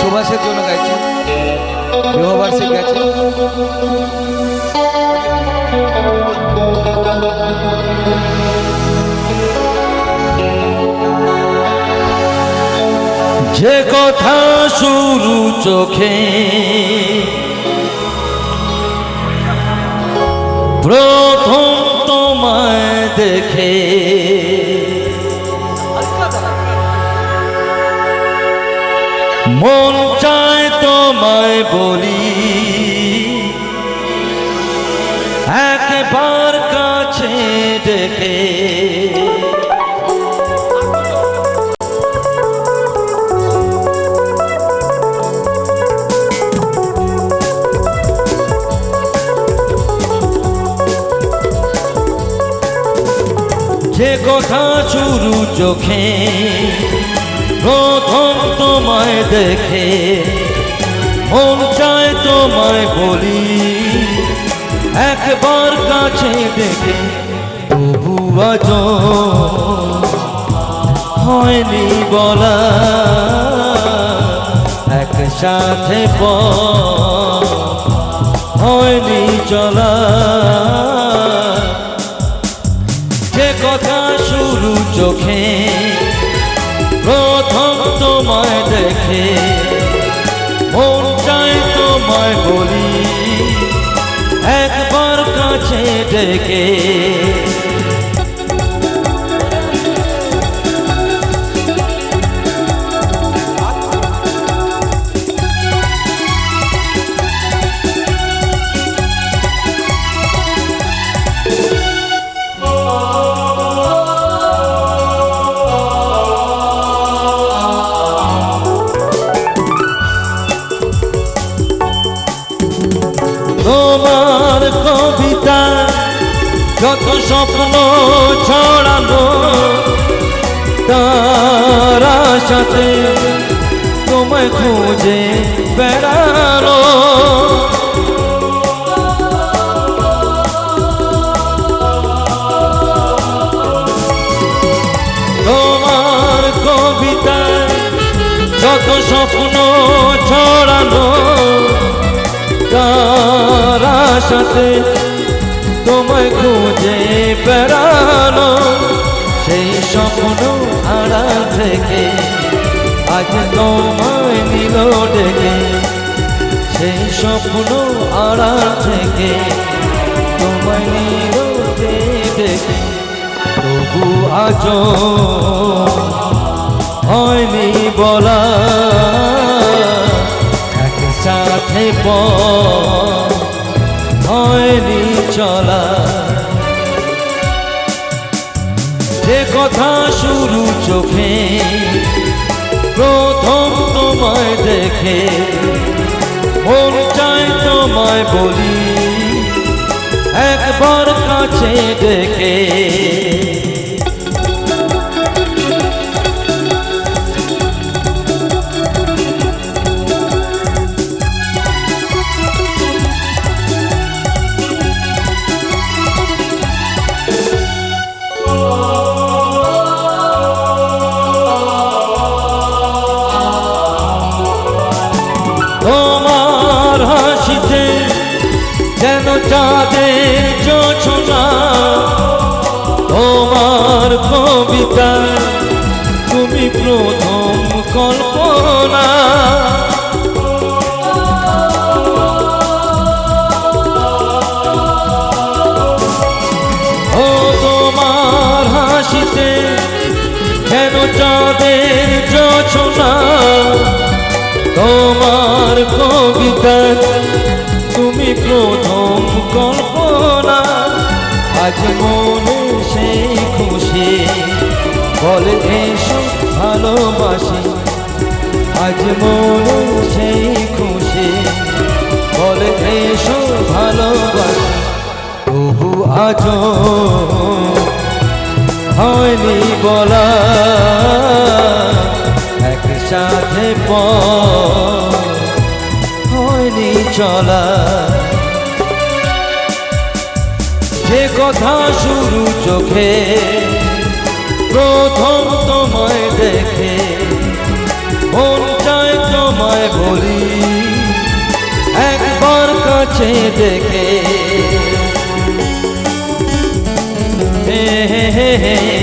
সুভাষের জন্য গাইছে। বিবাহবার্ষিক গেছে যে কথা শুরু চোখে প্রথম তোমায় দেখে। মন চায় তোমায় বলি। একবার কাছে ডেকে। যে কথা চুরু চোখে, প্রথম তোমায় দেখে, মন চায় তোমায় বলি, একবার কাছে দেখে তবু আজ হয়নি বলা। একসাথে পথ হয়নি চলা। চোখে প্রথম তোমায় দেখে। মন চায় তোমায় বলি একবার কাছে ডেকে। কবিতা, যত স্বপ্ন ছড়ানো তারা সাথে তোমায় খুঁজে বেড়ানো তোমার কবিতায় যত স্বপ্ন ছড়ানো তারা সাথে তোমায় খুঁজে বেড়ানো, সেই স্বপ্ন আড়াল থেকে আজ তোমায় নিল ডেকে, সেই স্বপ্ন আড়াল থেকে তোমায় নিল ডেকে। তবু আজ হয়নি বলা, একসাথে পথ হয়নি চলা। যে কথা শুরু চোখে, প্রথম তোমায় দেখে, মন চাই তোমায় বলি, একবার কাছে দেখে। তোমার হাসিতে যেন চাঁদের যোছনা তোমার কবিতা তুমি প্রথম কল্পনা। ও তোমার হাসিতে যেন চাঁদের তোমার কবিতা, তুমি প্রথম কল্পনা। আজ মনে সেই খুশি, বলে এসো, ভালোবাসি। আজ মনে সেই খুশি, বলে এসো, ভালোবাসি। তবু আজ হয়নি বলা। একসাথে হয়নি চলা। এ কথা শুরু চোখে, প্রথম তোমায় দেখে, মন চায় তোমায় বলি, একবার কাছে দেখে হে হে হে